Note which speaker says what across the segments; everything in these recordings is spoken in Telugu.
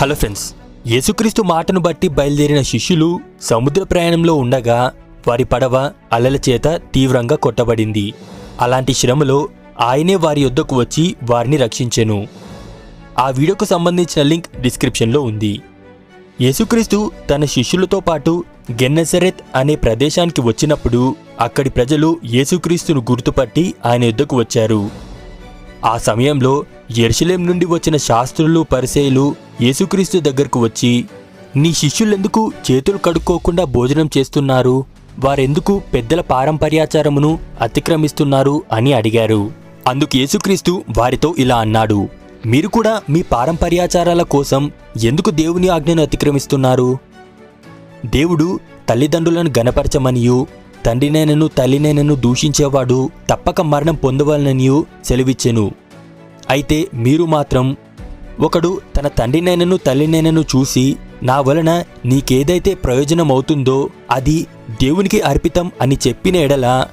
Speaker 1: హలో ఫ్రెండ్స్ యేసుక్రీస్తు మాటను బట్టి బయలుదేరిన శిష్యులు సముద్ర ప్రయాణంలో ఉండగా వారి పడవ అలల చేత తీవ్రంగా కొట్టబడింది. అలాంటి శ్రమలో ఆయనే వారి యొద్దకు వచ్చి వారిని రక్షించెను. ఆ వీడియోకు సంబంధించిన లింక్ డిస్క్రిప్షన్లో ఉంది. యేసుక్రీస్తు తన శిష్యులతో పాటు గెన్నెసరెత్ అనే ప్రదేశానికి వచ్చినప్పుడు అక్కడి ప్రజలు యేసుక్రీస్తును గుర్తుపట్టి ఆయన యుద్ధకు వచ్చారు. ఆ సమయంలో ఎరుషలేం నుండి వచ్చిన శాస్త్రులు పరిసేయులు యేసుక్రీస్తు దగ్గరకు వచ్చి నీ శిష్యులెందుకు చేతులు కడుక్కోకుండా భోజనం చేస్తున్నారు? వారెందుకు పెద్దల పారంపర్యాచారమును అతిక్రమిస్తున్నారు? అని అడిగారు. అందుకు యేసుక్రీస్తు వారితో ఇలా అన్నాడు మీరు కూడా మీ పారంపర్యాచారాల కోసం ఎందుకు దేవుని ఆజ్ఞను అతిక్రమిస్తున్నారు? దేవుడు తల్లిదండ్రులను గనపరచమనియు తండ్రినైనను తల్లినైనను దూషించేవాడు తప్పక మరణం పొందవలననియు సెలవిచ్చెను. అయితే మీరు మాత్రం ఒకడు తన తండ్రినైనను తల్లినైనను చూసి నా వలన నీకేదైతే ప్రయోజనం అవుతుందో అది దేవునికి అర్పితం అని చెప్పిన ఎడల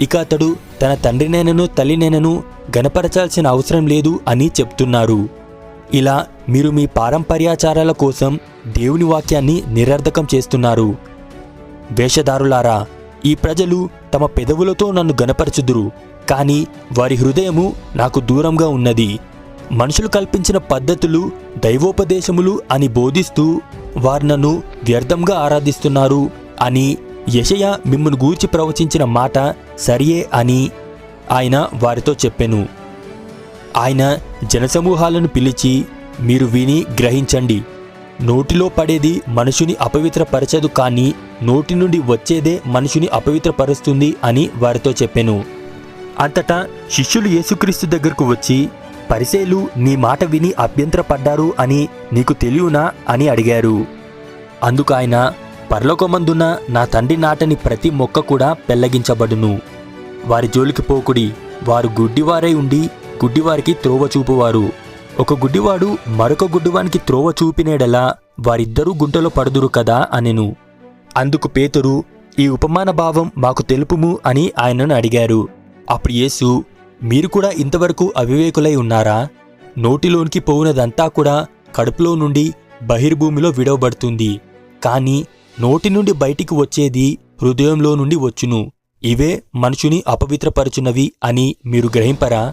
Speaker 1: ఇక అతడు తన తండ్రినైనను తల్లినైనను గనపరచాల్సిన అవసరం లేదు అని చెప్తున్నారు. ఇలా మీరు మీ పారంపర్యాచారాల కోసం దేవుని వాక్యాన్ని నిరర్ధకం చేస్తున్నారు. వేషధారులారా ఈ ప్రజలు తమ పెదవులతో నన్ను గనపరచుదురు కానీ వారి హృదయము నాకు దూరంగా ఉన్నది. మనుషులు కల్పించిన పద్ధతులు దైవోపదేశములు అని బోధిస్తూ వారు నన్ను వ్యర్థంగా ఆరాధిస్తున్నారు అని యషయ మిమ్మల్ని గూర్చి ప్రవచించిన మాట సరియే అని ఆయన వారితో చెప్పెను. ఆయన జనసమూహాలను పిలిచి మీరు విని గ్రహించండి. నోటిలో పడేది మనుషుని అపవిత్రపరచదు కానీ నోటి నుండి వచ్చేదే మనుషుని అపవిత్రపరుస్తుంది అని వారితో చెప్పెను. అంతటా శిష్యులు యేసుక్రీస్తు దగ్గరకు వచ్చి పరిసేలు నీ మాట విని అభ్యంతరపడ్డారు అని నీకు తెలియనా అని అడిగారు. అందుకు ఆయన పర్లోకమందున నా తండ్రి నాటని ప్రతి మొక్క కూడా పెళ్ళగించబడును వారి జోలికి పోకుడి వారు గుడ్డివారై ఉండి గుడ్డివారికి త్రోవ చూపువారు. ఒక గుడ్డివాడు మరొక గుడ్డివానికి త్రోవ చూపినేడలా వారిద్దరూ గుంటలో పడుదురు కదా అనెను. అందుకు పేతురు ఈ ఉపమాన భావం మాకు తెలుపుము అని ఆయనను అడిగారు. అప్పుడు యేసు మీరు కూడా ఇంతవరకు అవివేకులై ఉన్నారా? నోటిలోనికి పోవునదంతా కూడా కడుపులో నుండి బహిర్భూమిలో విడవబడుతుంది. కానీ నోటి నుండి బయటికి వచ్చేది హృదయంలో నుండి వచ్చును. ఇవే మనుషుని అపవిత్రపరచునవి అని మీరు గ్రహింపరా?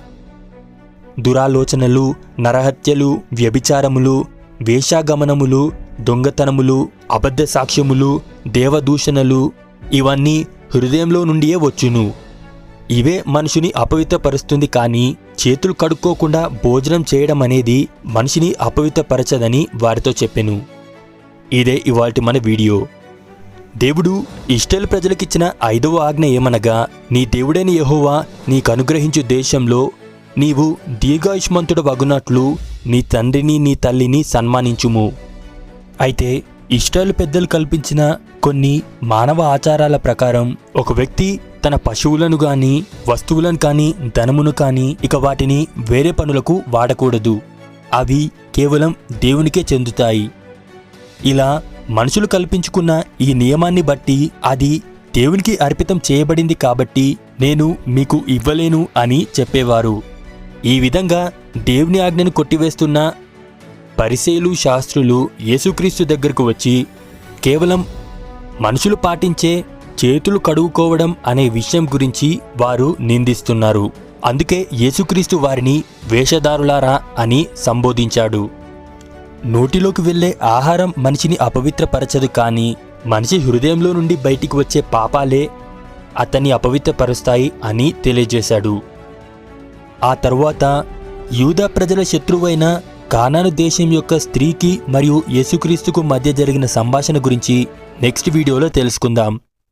Speaker 1: దురాలోచనలు నరహత్యలు వ్యభిచారములు వేషాగమనములు దొంగతనములు అబద్ధ సాక్ష్యములు దేవదూషణలు ఇవన్నీ హృదయంలో నుండియే వచ్చును. ఇవే మనిషిని అపవిత్రపరుస్తుంది కానీ చేతులు కడుక్కోకుండా భోజనం చేయడం అనేది మనిషిని అపవిత్రపరచదని వారితో చెప్పెను. ఇదే ఇవాల్టి మన వీడియో. దేవుడు ఇష్టల్ ప్రజలకిచ్చిన ఐదవ ఆజ్ఞ ఏమనగా నీ దేవుడైన యహోవా నీకు అనుగ్రహించు దేశంలో నీవు దీర్ఘాయుష్మంతుడు వగునట్లు నీ తండ్రిని నీ తల్లిని సన్మానించుము. అయితే ఇష్టాలు పెద్దలు కల్పించిన కొన్ని మానవ ఆచారాల ప్రకారం ఒక వ్యక్తి తన పశువులను గాని వస్తువులను కానీ ధనమును కానీ ఇక వాటిని వేరే పనులకు వాడకూడదు. అవి కేవలం దేవునికే చెందుతాయి. ఇలా మనుషులు కల్పించుకున్న ఈ నియమాన్ని బట్టి అది దేవునికి అర్పితం చేయబడింది కాబట్టి నేను మీకు ఇవ్వలేను అని చెప్పేవారు. ఈ విధంగా దేవుని ఆజ్ఞను కొట్టివేస్తున్న పరిసేలు శాస్త్రులు యేసుక్రీస్తు దగ్గరకు వచ్చి కేవలం మనుషులు పాటించే చేతులు కడుగుకోవడం అనే విషయం గురించి వారు నిందిస్తున్నారు. అందుకే యేసుక్రీస్తు వారిని వేషధారులారా అని సంబోధించాడు. నోటిలోకి వెళ్ళే ఆహారం మనిషిని అపవిత్రపరచదు కానీ మనిషి హృదయంలో నుండి బయటికి వచ్చే పాపాలే అతన్ని అపవిత్రపరుస్తాయి అని తెలియజేశాడు. ఆ తరువాత యూదా ప్రజల శత్రువైన కానాను దేశం యొక్క స్త్రీకి మరియు యేసుక్రీస్తుకు మధ్య జరిగిన సంభాషణ గురించి నెక్స్ట్ వీడియోలో తెలుసుకుందాం.